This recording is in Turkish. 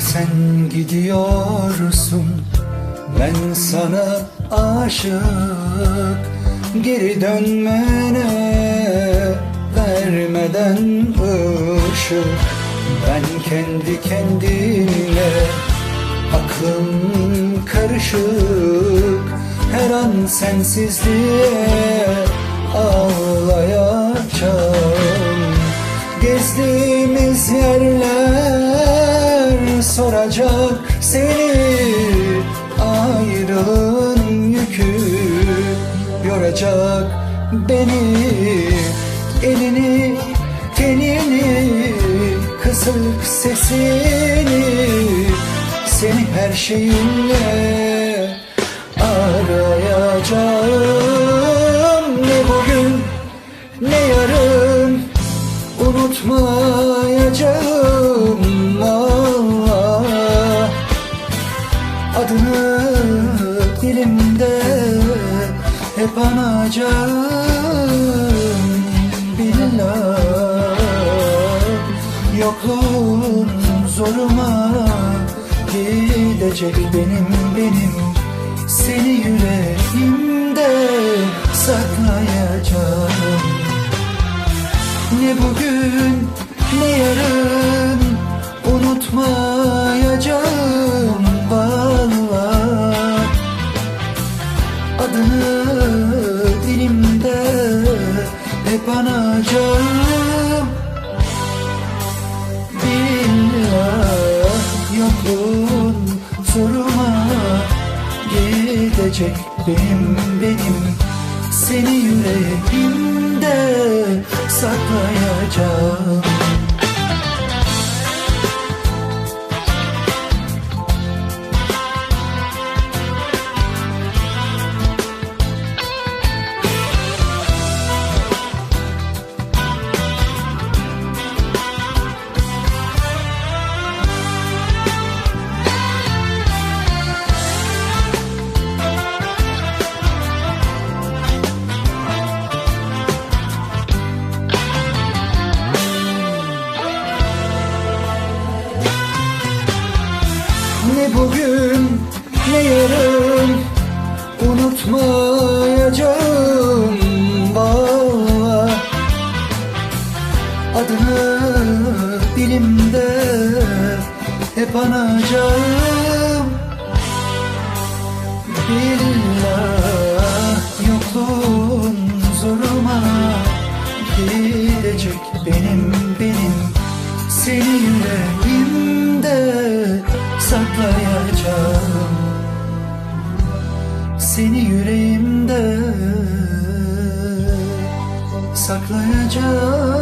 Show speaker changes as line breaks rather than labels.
Sen gidiyorsun ben sana aşık. Geri dönmene vermeden ışık. Ben kendi kendime aklım karışık. Her an sensizliğe ağlayacağım. Gezdiğimiz yerler soracak seni. Ayrılığın yükü yoracak beni. Elini, tenini, kısık sesini. Seni her şeyinle arayacağım. Ne bugün ne yarın unutmayacağım Adını dilimde. Hep anacağım Billah. Yokluğun zoruma gidecek benim benim. Seni yüreğimde saklayacağım. Ne bugün ne yarın Adını dilimde hep anacağım. Billah yokluğun zoruma gidecek benim benim. Seni yüreğimde saklayacağım Bugün ne yarın unutmayacağım valla Adını dilimde hep anacağım. Billah yokluğun zoruma gidecek benim benim. Seni yüreğimde saklayacağım. Seni yüreğimde saklayacağım